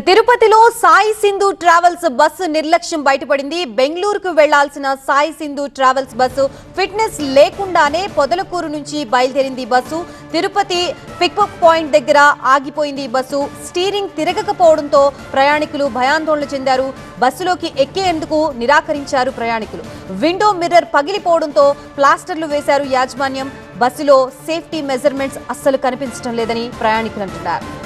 తిరుపతిలో Sai Sindhu travels bus నిర్లక్ష్యం బయటపడింది. బెంగళూరుకు వెళ్ళాల్సిన Sai Sindhu travels bus fitness లేకుండానే పొదలకూరు నుంచి బయలుదేరింది బస్సు. తిరుపతి పిక్అప్ పాయింట్ దగ్గర ఆగిపోయింది ఈ బస్సు. స్టీరింగ్ తిరగకపోవడంతో ప్రయాణికులు భయాందోళన చెందారు. బస్సులోకి ఎక్కేందుకు నిరాకరించారు ప్రయాణికులు. విండో మిర్రర్ పగిలిపోవడంతో ప్లాస్టర్లు వేశారు యాజమాన్యం. బస్సులో సేఫ్టీ మెజర్మెంట్స్ అస్సలు కనిపించడం లేదని ప్రయాణికులు అంటున్నారు.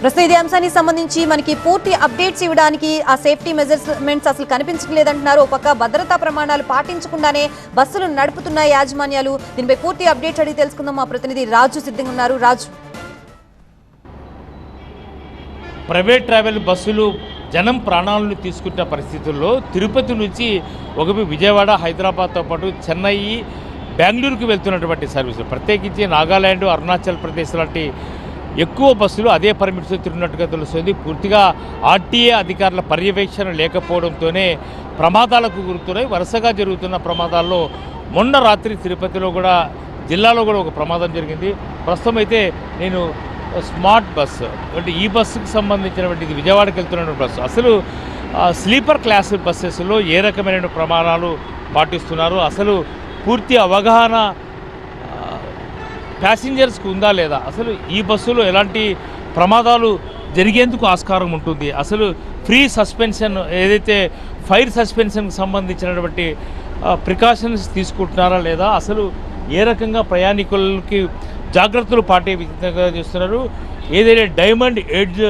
ప్రస్తుతం ఇదే అంశానికి సంబంధించి మనకి పూర్తి అప్డేట్స్ ఇవ్వడానికి ఆ సేఫ్టీ మెజర్మెంట్స్ అసలు కనిపించడం లేదంటున్నారు ఒక పక్క భద్రతా ప్రమాణాలు పాటించకుండానే బస్సులు నడుపుతున్న యాజమాన్యాలు. దీనిపై పూర్తి అప్డేట్స్ అడిగి తెలుసుకుందాం. మా ప్రతినిధి రాజు సిద్ధంగా ఉన్నారు. రాజు. ప్రైవేట్ ట్రావెల్ బస్సులు జనం ప్రాణాలను తీసుకుంటున్న పరిస్థితుల్లో తిరుపతి నుంచి ఒక విజయవాడ హైదరాబాద్తో పాటు చెన్నై బెంగళూరుకు వెళ్తున్నటువంటి సర్వీసులు. ప్రత్యేకించి నాగాల్యాండ్ అరుణాచల్ ప్రదేశ్ లాంటి ఎక్కువ బస్సులు అదే పర్మిట్స్ తిరిగినట్టుగా తెలుస్తుంది. పూర్తిగా ఆర్టీఏ అధికారుల పర్యవేక్షణ లేకపోవడంతోనే ప్రమాదాలకు గురుతున్నాయి వరుసగా జరుగుతున్న ప్రమాదాల్లో మొన్న రాత్రి తిరుపతిలో కూడా జిల్లాలో కూడా ఒక ప్రమాదం జరిగింది. ప్రస్తుతం అయితే నేను స్మార్ట్ బస్సు అంటే ఈ బస్సుకు సంబంధించినటువంటి విజయవాడకి వెళ్తున్నటువంటి బస్సు. అసలు స్లీపర్ క్లాస్ బస్సెస్లో ఏ రకమైన ప్రమాణాలు పాటిస్తున్నారు? అసలు పూర్తి అవగాహన ప్యాసింజర్స్కి ఉందా లేదా? అసలు ఈ బస్సులో ఎలాంటి ప్రమాదాలు జరిగేందుకు ఆస్కారం ఉంటుంది? అసలు ఫ్రీ సస్పెన్షన్ ఏదైతే ఫైర్ సస్పెన్షన్కి సంబంధించినటువంటి ప్రికాషన్స్ తీసుకుంటున్నారా లేదా? అసలు ఏ రకంగా ప్రయాణికులకి జాగ్రత్తలు పాటే విధంగా చేస్తున్నారు? ఏదైతే డైమండ్ ఎడ్జ్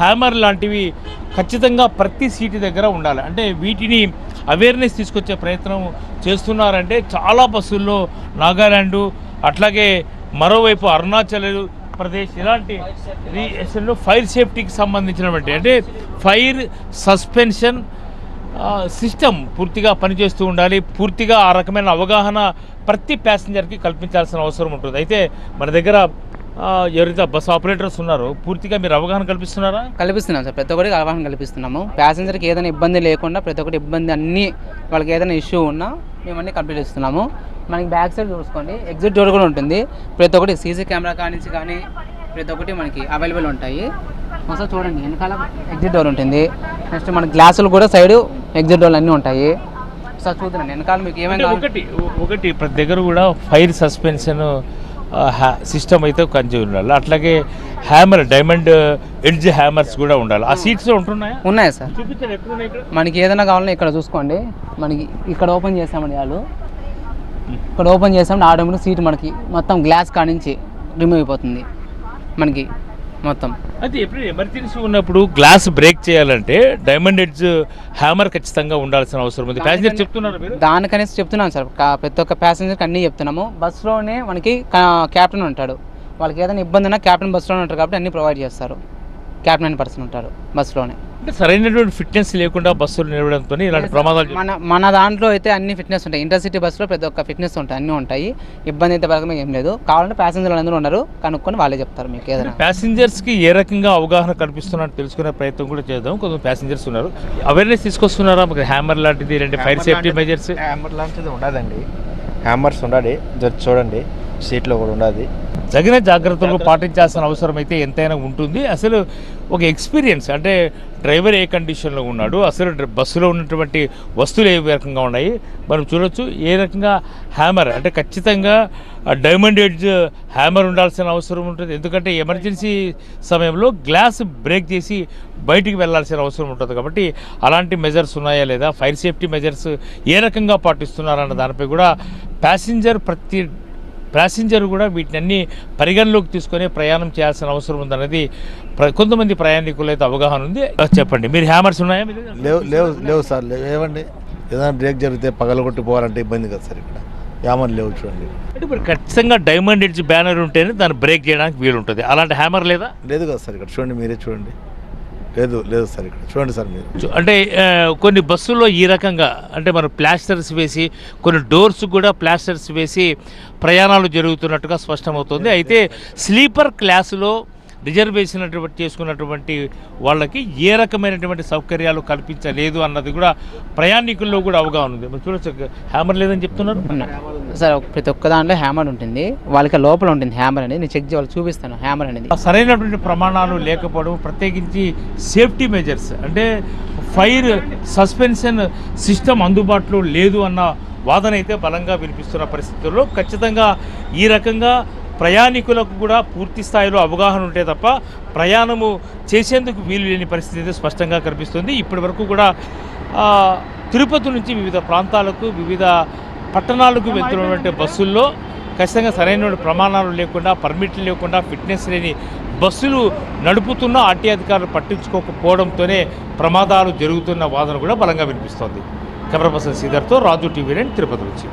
హ్యామర్ లాంటివి ఖచ్చితంగా ప్రతి సీటు దగ్గర ఉండాలి. అంటే వీటిని అవేర్నెస్ తీసుకొచ్చే ప్రయత్నం చేస్తున్నారంటే చాలా బస్సుల్లో నాగాలాండు అట్లాగే మరోవైపు అరుణాచల్ ప్రదేశ్ ఇలాంటి రీసెంట్లో ఫైర్ సేఫ్టీకి సంబంధించినటువంటి అంటే ఫైర్ సస్పెన్షన్ సిస్టమ్ పూర్తిగా పనిచేస్తూ ఉండాలి. పూర్తిగా ఆ రకమైన అవగాహన ప్రతి ప్యాసింజర్కి కల్పించాల్సిన అవసరం ఉంటుంది. అయితే మన దగ్గర ఎవరైతే బస్ ఆపరేటర్స్ ఉన్నారో పూర్తిగా మీరు అవగాహన కల్పిస్తున్నారా? కల్పిస్తున్నాం సార్. ప్రతి ఒక్కరికి అవగాహన కల్పిస్తున్నాము. ప్యాసింజర్కి ఏదైనా ఇబ్బంది లేకుండా ప్రతి ఒక్కటి ఇబ్బంది అన్నీ వాళ్ళకి ఏదైనా ఇష్యూ ఉన్నా మేము అన్నీ కంప్లీట్ ఇస్తున్నాము మనకి బ్యాక్ సైడ్ చూసుకోండి. ఎగ్జిట్ డోర్ కూడా ఉంటుంది. ప్రతి ఒక్కటి సీసీ కెమెరా కానించి కానీ ప్రతి ఒక్కటి మనకి అవైలబుల్ ఉంటాయి. ఒకసారి చూడండి. వెనకాల ఎగ్జిట్ డోర్ ఉంటుంది. నెక్స్ట్ మన గ్లాసులు కూడా సైడ్ ఎగ్జిట్ డోర్లు అన్నీ ఉంటాయి. ఒకసారి చూద్దాం వెనకాల మీకు ఏమైనా ఒకటి ఒకటి ప్రతి దగ్గర కూడా ఫైర్ సస్పెన్షన్ సిస్టమ్ అయితే కొంచెం ఉండాలి. అట్లాగే హ్యామర్ డైమండ్ ఎడ్జ్ హ్యామర్స్ కూడా ఉండాలి. ఆ సీట్స్ ఉంటున్నాయా? ఉన్నాయి సార్? మనకి ఏదైనా కావాలన్నా ఇక్కడ చూసుకోండి. మనకి ఇక్కడ ఓపెన్ చేసామండి వాళ్ళు. ఇక్కడ ఓపెన్ చేసామంటే ఆటోమేటిక్ సీట్ మనకి మొత్తం గ్లాస్ కానించి రిమూవ్ అయిపోతుంది. మనకి మొత్తం. అయితే ఎప్పుడు ఎమర్జెన్సీ ఉన్నప్పుడు గ్లాస్ బ్రేక్ చేయాలంటే డైమండ్ ఎడ్జ్ హ్యామర్ ఖచ్చితంగా ఉండాల్సిన అవసరం ఉంది. ప్యాసింజర్ చెప్తున్నారు దానికనేసి చెప్తున్నాం సార్. ప్రతి ఒక్క ప్యాసింజర్కి అన్నీ చెప్తున్నాము. బస్సులోనే మనకి క్యాప్టెన్ ఉంటాడు. వాళ్ళకి ఏదైనా ఇబ్బంది ఉన్నా క్యాప్టెన్ బస్సులోనే ఉంటారు కాబట్టి అన్నీ ప్రొవైడ్ చేస్తారు. క్యాప్టెన్ అనే పర్సన్ ఉంటారు బస్సులోనే. అంటే సరైనటువంటి ఫిట్నెస్ లేకుండా బస్సులు నిలవడంతో ఇలాంటి ప్రమాదాలు. మన మన దాంట్లో అయితే అన్ని ఫిట్నెస్ ఉంటాయి. ఇంటర్సిటీ బస్సులో ప్రతి ఒక్క ఫిట్నెస్ ఉంటాయి అన్నీ ఉంటాయి. ఇబ్బంది అయితే పరకమే ఏం లేదు. కావాలంటే ప్యాసింజర్లు అందరూ ఉన్నారు కనుక్కొని వాళ్ళే చెప్తారు మీకు ఏదైనా. ప్యాసింజర్స్కి ఏ రకంగా అవగాహన కల్పిస్తున్నట్టు తెలుసుకునే ప్రయత్నం కూడా చేద్దాం. కొంచెం ప్యాసింజర్స్ ఉన్నారు. అవేర్నెస్ తీసుకొస్తున్నారా? మీకు హ్యామర్ లాంటిది లేదంటే ఫైర్ సేఫ్టీ మెజర్స్ హ్యామర్ లాంటిది ఉండదండి. హ్యామర్స్ ఉండాలి. చూడండి. సీట్లో కూడా ఉండదు తగిన జాగ్రత్తలు పాటించాల్సిన అవసరం అయితే ఎంతైనా ఉంటుంది. అసలు ఒక ఎక్స్పీరియన్స్ అంటే డ్రైవర్ ఏ కండిషన్లో ఉన్నాడు అసలు బస్సులో ఉన్నటువంటి వస్తువులు ఏ రకంగా ఉన్నాయి మనం చూడొచ్చు. ఏ రకంగా హ్యామర్ అంటే ఖచ్చితంగా డైమండ్ ఎడ్జ్ హ్యామర్ ఉండాల్సిన అవసరం ఉంటుంది. ఎందుకంటే ఎమర్జెన్సీ సమయంలో గ్లాస్ బ్రేక్ చేసి బయటికి వెళ్ళాల్సిన అవసరం ఉంటుంది. కాబట్టి అలాంటి మెజర్స్ ఉన్నాయా లేదా ఫైర్ సేఫ్టీ మెజర్స్ ఏ రకంగా పాటిస్తున్నారన్న దానిపై కూడా ప్యాసింజర్ ప్రతి ప్యాసింజర్ కూడా వీటిని పరిగణలోకి తీసుకొని ప్రయాణం చేయాల్సిన అవసరం ఉందన్నది ప్ర- కొంతమంది ప్రయాణికులు అయితే అవగాహన ఉంది. చెప్పండి మీరు హ్యామర్స్ ఉన్నాయా? లేవు లేవు లేవు సార్ లేవు ఏమండి? ఏదైనా బ్రేక్ జరిగితే పగలగొట్టి పోవాలంటే ఇబ్బంది కదా సార్ ఇక్కడ. యామర్ లేవు చూడండి. అంటే ఇప్పుడు ఖచ్చితంగా డైమండ్ ఎడ్జ్ బ్యానర్ ఉంటేనే దాన్ని బ్రేక్ చేయడానికి వీలు ఉంటుంది అలాంటి హ్యామర్ లేదా? లేదు కదా సార్ ఇక్కడ. చూడండి మీరే చూడండి. లేదు లేదు సార్ ఇక్కడ. చూడండి సార్ మీరు. అంటే కొన్ని బస్సుల్లో ఈ రకంగా అంటే మనం ప్లాస్టర్స్ వేసి కొన్ని డోర్స్ కూడా ప్లాస్టర్స్ వేసి ప్రయాణాలు జరుగుతున్నట్టుగా స్పష్టమవుతుంది. అయితే స్లీపర్ క్లాసులో రిజర్వేషన్ చేసుకున్నటువంటి వాళ్ళకి ఏ రకమైనటువంటి సౌకర్యాలు కల్పించలేదు అన్నది కూడా ప్రయాణికుల్లో కూడా అవగాహన ఉంది. చూడొచ్చు హ్యామర్ లేదని చెప్తున్నారు. సార్ ప్రతి ఒక్క దాంట్లో హ్యామర్ ఉంటుంది. వాళ్ళకి లోపల ఉంటుంది హ్యామర్ అనేది. నేను చెక్ చేయాలి చూపిస్తాను హ్యామర్ అనేది. సరైనటువంటి ప్రమాణాలు లేకపోవడం ప్రత్యేకించి సేఫ్టీ మెజర్స్ అంటే ఫైర్ సస్పెన్షన్ సిస్టమ్ అందుబాటులో లేదు అన్న వాదన అయితే బలంగా వినిపిస్తున్న పరిస్థితుల్లో ఖచ్చితంగా ఈ రకంగా ప్రయాణికులకు కూడా పూర్తి స్థాయిలో అవగాహన ఉంటే తప్ప ప్రయాణము చేసేందుకు వీలు లేని పరిస్థితి అయితే స్పష్టంగా కనిపిస్తుంది. ఇప్పటి వరకు కూడా తిరుపతి నుంచి వివిధ ప్రాంతాలకు వివిధ పట్టణాలకు వెళ్తున్నటువంటి బస్సుల్లో ఖచ్చితంగా సరైన ప్రమాణాలు లేకుండా పర్మిట్లు లేకుండా ఫిట్నెస్ లేని బస్సులు నడుపుతున్న ఆర్టీ అధికారులు పట్టించుకోకపోవడంతోనే ప్రమాదాలు జరుగుతున్న వాదన కూడా బలంగా వినిపిస్తోంది. కెమెరా పర్సన్ శ్రీధర్తో రాజు టీవీ నైన్ తిరుపతి నుంచి.